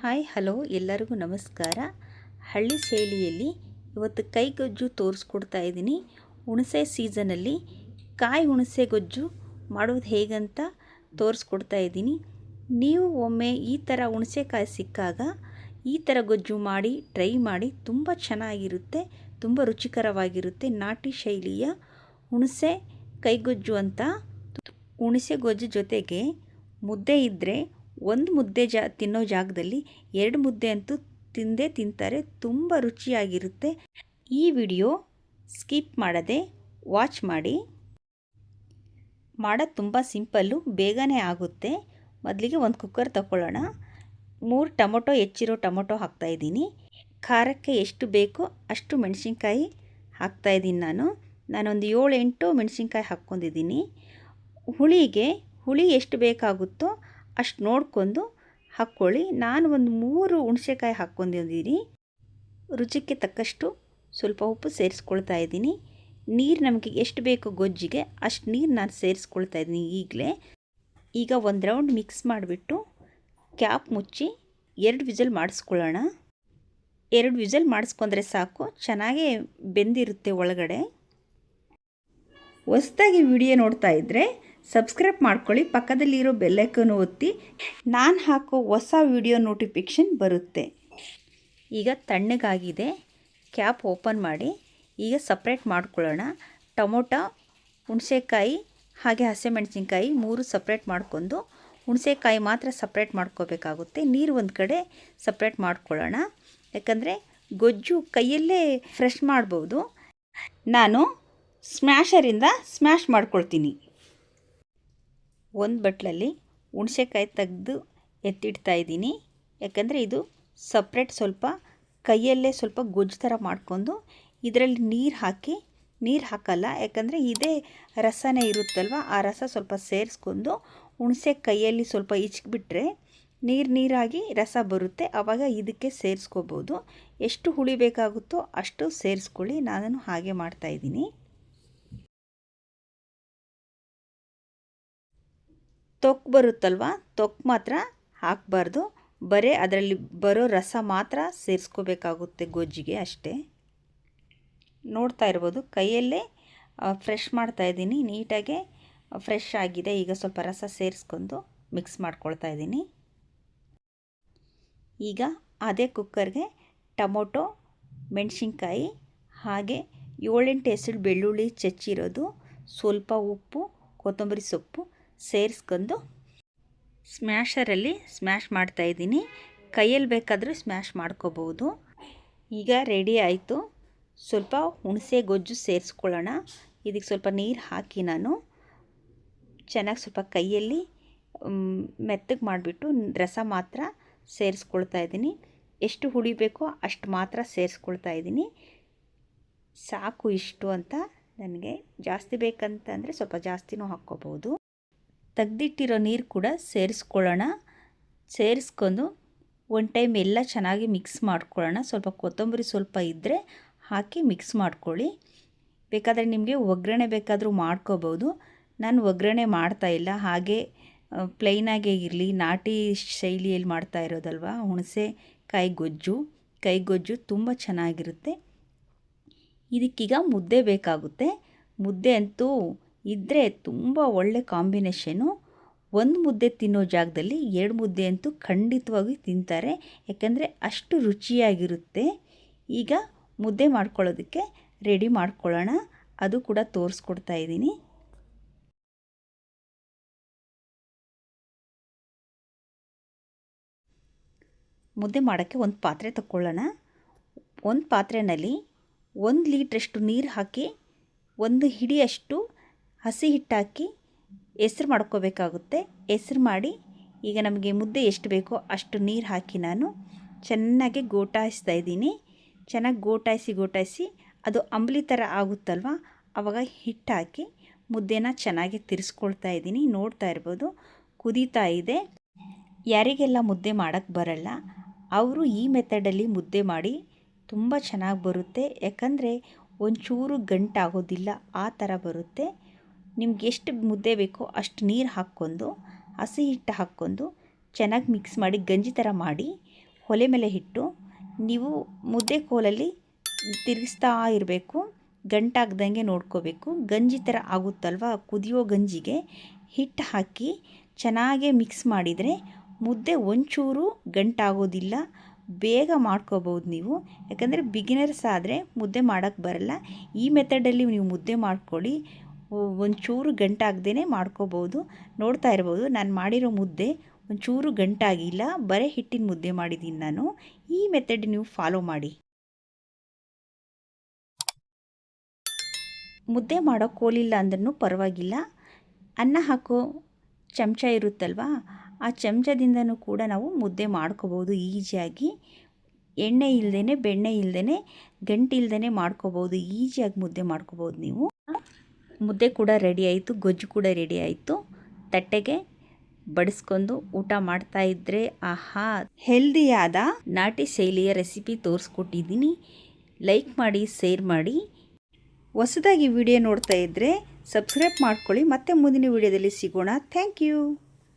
Hi, hello, ಎಲ್ಲರಿಗೂ ನಮಸ್ಕಾರ. ಹಳ್ಳಿ ಶೈಲಿಯಲ್ಲಿ ಇವತ್ತು ಕೈಗೊಜ್ಜು ತೋರಿಸ್ಕೊಡ್ತಾ ಇದ್ದೀನಿ. ಹುಣಸೆ ಸೀಸನಲ್ಲಿ ಕಾಯಿ ಹುಣಸೆ ಗೊಜ್ಜು ಮಾಡೋದು ಹೇಗಂತ ತೋರಿಸ್ಕೊಡ್ತಾ ಇದ್ದೀನಿ. ನೀವು ಒಮ್ಮೆ ಈ ಥರ ಹುಣಸೆಕಾಯಿ ಸಿಕ್ಕಾಗ ಈ ಥರ ಗೊಜ್ಜು ಮಾಡಿ, ಟ್ರೈ ಮಾಡಿ, ತುಂಬ ಚೆನ್ನಾಗಿರುತ್ತೆ, ತುಂಬ ರುಚಿಕರವಾಗಿರುತ್ತೆ ನಾಟಿ ಶೈಲಿಯ ಹುಣಸೆ ಕೈಗೊಜ್ಜು ಅಂತ. ಹುಣಸೆ ಗೊಜ್ಜು ಜೊತೆಗೆ ಮುದ್ದೆ ಇದ್ದರೆ ಒಂದು ಮುದ್ದೆ ಜಾ, ತಿನ್ನೋ ಜಾಗದಲ್ಲಿ ಎರಡು ಮುದ್ದೆ ಅಂತೂ ತಿಂದೇ ತಿಂತಾರೆ, ತುಂಬ ರುಚಿಯಾಗಿರುತ್ತೆ. ಈ ವಿಡಿಯೋ ಸ್ಕಿಪ್ ಮಾಡದೆ ವಾಚ್ ಮಾಡಿ. ಮಾಡೋದು ತುಂಬ ಸಿಂಪಲ್ಲು, ಬೇಗನೆ ಆಗುತ್ತೆ. ಮೊದಲಿಗೆ ಒಂದು ಕುಕ್ಕರ್ ತಗೊಳ್ಳೋಣ ಮೂರು ಟೊಮೊಟೊ, ಹೆಚ್ಚಿರೋ ಟೊಮೊಟೊ ಹಾಕ್ತಾಯಿದ್ದೀನಿ ಖಾರಕ್ಕೆ ಎಷ್ಟು ಬೇಕೋ ಅಷ್ಟು ಮೆಣಸಿನ್ಕಾಯಿ ಹಾಕ್ತಾಯಿದ್ದೀನಿ ನಾನು. ನಾನೊಂದು ಏಳು ಎಂಟು ಮೆಣಸಿನ್ಕಾಯಿ ಹಾಕ್ಕೊಂಡಿದ್ದೀನಿ. ಹುಳಿಗೆ, ಹುಳಿ ಎಷ್ಟು ಬೇಕಾಗುತ್ತೋ ಅಷ್ಟು ನೋಡ್ಕೊಂಡು ಹಾಕ್ಕೊಳ್ಳಿ. ನಾನು ಒಂದು ಮೂರು ಹುಣಸೆಕಾಯಿ ಹಾಕ್ಕೊಂಡಿದ್ದೀನಿ. ರುಚಿಗೆ ತಕ್ಕಷ್ಟು ಸ್ವಲ್ಪ ಉಪ್ಪು ಸೇರಿಸ್ಕೊಳ್ತಾ ಇದ್ದೀನಿ. ನೀರು ನಮಗೆ ಎಷ್ಟು ಬೇಕು ಗೊಜ್ಜಿಗೆ ಅಷ್ಟು ನೀರು ನಾನು ಸೇರಿಸ್ಕೊಳ್ತಾ ಇದ್ದೀನಿ ಈಗಲೇ. ಈಗ ಒಂದು ರೌಂಡ್ ಮಿಕ್ಸ್ ಮಾಡಿಬಿಟ್ಟು ಕ್ಯಾಪ್ ಮುಚ್ಚಿ ಎರಡು ವಿಸಲ್ ಮಾಡಿಸ್ಕೊಳ್ಳೋಣ. ಎರಡು ವಿಸಲ್ ಮಾಡಿಸ್ಕೊಂಡ್ರೆ ಸಾಕು, ಚೆನ್ನಾಗೇ ಬೆಂದಿರುತ್ತೆ ಒಳಗಡೆ. ಹೊಸ್ದಾಗಿ ವಿಡಿಯೋ ನೋಡ್ತಾ ಇದ್ದರೆ ಸಬ್ಸ್ಕ್ರೈಬ್ ಮಾಡ್ಕೊಳ್ಳಿ, ಪಕ್ಕದಲ್ಲಿರೋ ಬೆಲ್ಲೈಕನ್ನು ಒತ್ತಿ, ನಾನು ಹಾಕೋ ಹೊಸ ವಿಡಿಯೋ ನೋಟಿಫಿಕೇಷನ್ ಬರುತ್ತೆ. ಈಗ ತಣ್ಣಗಾಗಿದೆ, ಕ್ಯಾಪ್ ಓಪನ್ ಮಾಡಿ, ಈಗ ಸಪ್ರೇಟ್ ಮಾಡ್ಕೊಳ್ಳೋಣ. ಟೊಮೊಟೊ, ಹುಣಸೆಕಾಯಿ, ಹಾಗೆ ಹಸಿಮೆಣಸಿನ್ಕಾಯಿ ಮೂರು ಸಪ್ರೇಟ್ ಮಾಡ್ಕೊಂಡು, ಹುಣಸೆಕಾಯಿ ಮಾತ್ರ ಸಪ್ರೇಟ್ ಮಾಡ್ಕೋಬೇಕಾಗುತ್ತೆ. ನೀರು ಒಂದು ಕಡೆ ಸಪ್ರೇಟ್ ಮಾಡ್ಕೊಳ್ಳೋಣ. ಯಾಕಂದರೆ ಗೊಜ್ಜು ಕೈಯಲ್ಲೇ ಫ್ರೆಶ್ ಮಾಡ್ಬೋದು. ನಾನು ಸ್ಮ್ಯಾಶರಿಂದ ಸ್ಮ್ಯಾಶ್ ಮಾಡ್ಕೊಳ್ತೀನಿ. ಒಂದು ಬಟ್ಲಲ್ಲಿ ಹುಣಸೆಕಾಯಿ ತೆಗೆದು ಎತ್ತಿಡ್ತಾ ಇದ್ದೀನಿ. ಯಾಕಂದರೆ ಇದು ಸಪ್ರೇಟ್ ಸ್ವಲ್ಪ ಕೈಯಲ್ಲೇ ಸ್ವಲ್ಪ ಗೊಜ್ಜು ಥರ ಮಾಡ್ಕೊಂಡು ಇದರಲ್ಲಿ ನೀರು ಹಾಕಿ, ನೀರು ಹಾಕಲ್ಲ, ಯಾಕಂದರೆ ಇದೇ ರಸನೇ ಇರುತ್ತಲ್ವ, ಆ ರಸ ಸ್ವಲ್ಪ ಸೇರಿಸ್ಕೊಂಡು ಹುಣಸೆ ಕೈಯಲ್ಲಿ ಸ್ವಲ್ಪ ಇಚ್ಕಿಬಿಟ್ರೆ ನೀರು ನೀರಾಗಿ ರಸ ಬರುತ್ತೆ. ಆವಾಗ ಇದಕ್ಕೆ ಸೇರಿಸ್ಕೋಬೋದು. ಎಷ್ಟು ಹುಳಿ ಬೇಕಾಗುತ್ತೋ ಅಷ್ಟು ಸೇರಿಸ್ಕೊಳ್ಳಿ. ನಾನು ಹಾಗೆ ಮಾಡ್ತಾಯಿದ್ದೀನಿ ತೊಕ್ ಬರುತ್ತಲ್ವ? ತೊಕ್ ಮಾತ್ರ ಹಾಕಬಾರ್ದು. ಬರೀ ಅದರಲ್ಲಿ ಬರೋ ರಸ ಮಾತ್ರ ಸೇರಿಸ್ಕೋಬೇಕಾಗುತ್ತೆ ಗೊಜ್ಜಿಗೆ ಅಷ್ಟೇ. ನೋಡ್ತಾ ಇರ್ಬೋದು. ಕೈಯಲ್ಲೇ ಫ್ರೆಶ್ ಮಾಡ್ತಾ ಇದ್ದೀನಿ. ನೀಟಾಗೆ ಫ್ರೆಶ್ ಆಗಿದೆ. ಈಗ ಸ್ವಲ್ಪ ರಸ ಸೇರಿಸ್ಕೊಂಡು ಮಿಕ್ಸ್ ಮಾಡ್ಕೊಳ್ತಾ ಇದ್ದೀನಿ. ಈಗ ಅದೇ ಕುಕ್ಕರ್ಗೆ ಟೊಮೊಟೊ, ಮೆಣಸಿನ್ಕಾಯಿ ಹಾಗೆ ಏಳೆಂಟು ಹೆಸರು ಬೆಳ್ಳುಳ್ಳಿ ಚಚ್ಚಿರೋದು. ಸ್ವಲ್ಪ ಉಪ್ಪು, ಕೊತ್ತಂಬರಿ ಸೊಪ್ಪು ಸೇರಿಸ್ಕೊಂಡು ಸ್ಮ್ಯಾಷರಲ್ಲಿ ಸ್ಮ್ಯಾಶ್ ಮಾಡ್ತಾಯಿದ್ದೀನಿ ಕೈಯಲ್ಲಿ ಬೇಕಾದರೂ ಸ್ಮ್ಯಾಶ್ ಮಾಡ್ಕೋಬೋದು. ಈಗ ರೆಡಿ ಆಯಿತು. ಸ್ವಲ್ಪ ಹುಣಸೆ ಗೊಜ್ಜು ಸೇರಿಸ್ಕೊಳ್ಳೋಣ. ಇದಕ್ಕೆ ಸ್ವಲ್ಪ ನೀರು ಹಾಕಿ ನಾನು. ಚೆನ್ನಾಗಿ ಸ್ವಲ್ಪ ಕೈಯಲ್ಲಿ ಮೆತ್ತಗೆ ಮಾಡಿಬಿಟ್ಟು ರಸ ಮಾತ್ರ ಸೇರಿಸ್ಕೊಳ್ತಾ ಇದ್ದೀನಿ. ಎಷ್ಟು ಹುಳಿ ಬೇಕೋ ಅಷ್ಟು ಮಾತ್ರ ಸೇರಿಸ್ಕೊಳ್ತಾ ಇದ್ದೀನಿ. ಸಾಕು ಇಷ್ಟು ಅಂತ ನನಗೆ. ಜಾಸ್ತಿ ಬೇಕಂತಂದರೆ ಸ್ವಲ್ಪ ಜಾಸ್ತಿನೂ ಹಾಕ್ಕೋಬೋದು. ತೆಗ್ದಿಟ್ಟಿರೋ ನೀರು ಕೂಡ ಸೇರಿಸ್ಕೊಳ್ಳೋಣ. ಸೇರಿಸ್ಕೊಂಡು ಒನ್ ಟೈಮ್ ಎಲ್ಲ ಚೆನ್ನಾಗಿ ಮಿಕ್ಸ್ ಮಾಡ್ಕೊಳ್ಳೋಣ. ಸ್ವಲ್ಪ ಕೊತ್ತಂಬರಿ ಸ್ವಲ್ಪ ಇದ್ದರೆ ಹಾಕಿ ಮಿಕ್ಸ್ ಮಾಡ್ಕೊಳ್ಳಿ. ಬೇಕಾದರೆ ನಿಮಗೆ ಒಗ್ಗರಣೆ ಬೇಕಾದರೂ ಮಾಡ್ಕೋಬೋದು. ನಾನು ಒಗ್ಗರಣೆ ಮಾಡ್ತಾಯಿಲ್ಲ ಹಾಗೆ ಪ್ಲೈನಾಗೇ ಇರಲಿ. ನಾಟಿ ಶೈಲಿಯಲ್ಲಿ ಮಾಡ್ತಾ ಇರೋದಲ್ವ? ಹುಣಸೆ ಕಾಯಿ ಗೊಜ್ಜು ಕೈ ಗೊಜ್ಜು ತುಂಬ ಚೆನ್ನಾಗಿರುತ್ತೆ. ಇದಕ್ಕೀಗ ಮುದ್ದೆ ಬೇಕಾಗುತ್ತೆ. ಮುದ್ದೆ ಅಂತೂ ಇದ್ದರೆ ತುಂಬ ಒಳ್ಳೆ ಕಾಂಬಿನೇಷನು. ಒಂದು ಮುದ್ದೆ ತಿನ್ನೋ ಜಾಗದಲ್ಲಿ ಎರಡು ಮುದ್ದೆ ಅಂತೂ ಖಂಡಿತವಾಗಿ ತಿಂತಾರೆ. ಯಾಕಂದರೆ ಅಷ್ಟು ರುಚಿಯಾಗಿರುತ್ತೆ. ಈಗ ಮುದ್ದೆ ಮಾಡ್ಕೊಳ್ಳೋದಕ್ಕೆ ರೆಡಿ ಮಾಡ್ಕೊಳ್ಳೋಣ. ಅದು ಕೂಡ ತೋರಿಸ್ಕೊಡ್ತಾ ಇದ್ದೀನಿ. ಮುದ್ದೆ ಮಾಡೋಕ್ಕೆ ಒಂದು ಪಾತ್ರೆ ತಗೊಳ್ಳೋಣ ಒಂದು ಪಾತ್ರೆಯಲ್ಲಿ ಒಂದು ಲೀಟ್ರಷ್ಟು ನೀರು ಹಾಕಿ, ಒಂದು ಹಿಡಿಯಷ್ಟು ಹಸಿ ಹಿಟ್ಟಾಕಿ ಹೆಸ್ರು ಮಾಡ್ಕೋಬೇಕಾಗುತ್ತೆ. ಹೆಸ್ರು ಮಾಡಿ ಈಗ ನಮಗೆ ಮುದ್ದೆ ಎಷ್ಟು ಬೇಕೋ ಅಷ್ಟು ನೀರು ಹಾಕಿ ನಾನು ಚೆನ್ನಾಗಿ ಗೋಟಾಯಿಸ್ತಾ ಇದ್ದೀನಿ. ಚೆನ್ನಾಗಿ ಗೋಟಾಯಿಸಿ ಗೋಟಾಯಿಸಿ ಅದು ಅಂಬ್ಲಿ ಥರ ಆಗುತ್ತಲ್ವ? ಆವಾಗ ಹಿಟ್ಟು ಹಾಕಿ ಮುದ್ದೆನ ಚೆನ್ನಾಗಿ ತಿರ್ಸ್ಕೊಳ್ತಾ ಇದ್ದೀನಿ. ನೋಡ್ತಾ ಇರ್ಬೋದು, ಕುದೀತಾ ಇದೆ. ಯಾರಿಗೆಲ್ಲ ಮುದ್ದೆ ಮಾಡೋಕ್ಕೆ ಬರಲ್ಲ, ಅವರು ಈ ಮೆಥಡಲ್ಲಿ ಮುದ್ದೆ ಮಾಡಿ ತುಂಬ ಚೆನ್ನಾಗಿ ಬರುತ್ತೆ. ಯಾಕಂದರೆ ಒಂಚೂರು ಗಂಟಾಗೋದಿಲ್ಲ, ಆ ಥರ ಬರುತ್ತೆ. ನಿಮ್ಗೆ ಎಷ್ಟು ಮುದ್ದೆ ಬೇಕೋ ಅಷ್ಟು ನೀರು ಹಾಕ್ಕೊಂಡು, ಹಸಿ ಹಿಟ್ಟು ಹಾಕ್ಕೊಂಡು ಚೆನ್ನಾಗಿ ಮಿಕ್ಸ್ ಮಾಡಿ ಗಂಜಿ ಥರ ಮಾಡಿ ಒಲೆ ಮೇಲೆ ಹಿಟ್ಟು ನೀವು ಮುದ್ದೆ ಕೋಲಲ್ಲಿ ತಿರುಗಿಸ್ತಾ ಇರಬೇಕು, ಗಂಟಾಗ್ದಂಗೆ ನೋಡ್ಕೋಬೇಕು. ಗಂಜಿ ಥರ ಆಗುತ್ತಲ್ವ? ಕುದಿಯೋ ಗಂಜಿಗೆ ಹಿಟ್ಟು ಹಾಕಿ ಚೆನ್ನಾಗೇ ಮಿಕ್ಸ್ ಮಾಡಿದರೆ ಮುದ್ದೆ ಒಂಚೂರು ಗಂಟಾಗೋದಿಲ್ಲ. ಬೇಗ ಮಾಡ್ಕೋಬೋದು ನೀವು. ಯಾಕಂದರೆ ಬಿಗಿನರ್ಸ್ ಆದರೆ ಮುದ್ದೆ ಮಾಡೋಕ್ಕೆ ಬರಲ್ಲ. ಈ ಮೆಥಡಲ್ಲಿ ನೀವು ಮುದ್ದೆ ಮಾಡ್ಕೊಳ್ಳಿ. ಒಂಚೂರು ಗಂಟಾಗ್ದೇ ಮಾಡ್ಕೋಬೋದು, ನೋಡ್ತಾ ಇರ್ಬೋದು. ನಾನು ಮಾಡಿರೋ ಮುದ್ದೆ ಒಂಚೂರು ಗಂಟಾಗಿಲ್ಲ, ಬರೀ ಹಿಟ್ಟಿನ ಮುದ್ದೆ ಮಾಡಿದ್ದೀನಿ ನಾನು. ಈ ಮೆಥಡ್ ನೀವು ಫಾಲೋ ಮಾಡಿ. ಮುದ್ದೆ ಮಾಡೋ ಕೋಲಿಲ್ಲ ಅಂದ್ರೂ ಪರವಾಗಿಲ್ಲ. ಅನ್ನ ಹಾಕೋ ಚಮಚ ಇರುತ್ತಲ್ವ, ಆ ಚಮಚದಿಂದನೂ ಕೂಡ ನಾವು ಮುದ್ದೆ ಮಾಡ್ಕೋಬೋದು ಈಜಿಯಾಗಿ. ಎಣ್ಣೆ ಇಲ್ಲದೇ ಬೆಣ್ಣೆ ಇಲ್ಲದೇ ಗಂಟಿಲ್ದೇ ಮಾಡ್ಕೋಬೋದು, ಈಜಿಯಾಗಿ ಮುದ್ದೆ ಮಾಡ್ಕೋಬೋದು ನೀವು. ಮುದ್ದೆ ಕೂಡ ರೆಡಿ ಆಯಿತು, ಗೊಜ್ಜು ಕೂಡ ರೆಡಿ ಆಯಿತು. ತಟ್ಟೆಗೆ ಬಡಿಸ್ಕೊಂಡು ಊಟ ಮಾಡ್ತಾ ಇದ್ರೆ ಆಹಾ. ಹೆಲ್ದಿಯಾದ ನಾಟಿ ಶೈಲಿಯ ರೆಸಿಪಿ ತೋರಿಸ್ಕೊಟ್ಟಿದ್ದೀನಿ. ಲೈಕ್ ಮಾಡಿ ಶೇರ್ ಮಾಡಿ. ಹೊಸದಾಗಿ ವಿಡಿಯೋ ನೋಡ್ತಾ ಇದ್ದರೆ ಸಬ್ಸ್ಕ್ರೈಬ್ ಮಾಡ್ಕೊಳ್ಳಿ. ಮತ್ತೆ ಮುಂದಿನ ವಿಡಿಯೋದಲ್ಲಿ ಸಿಗೋಣ. Thank you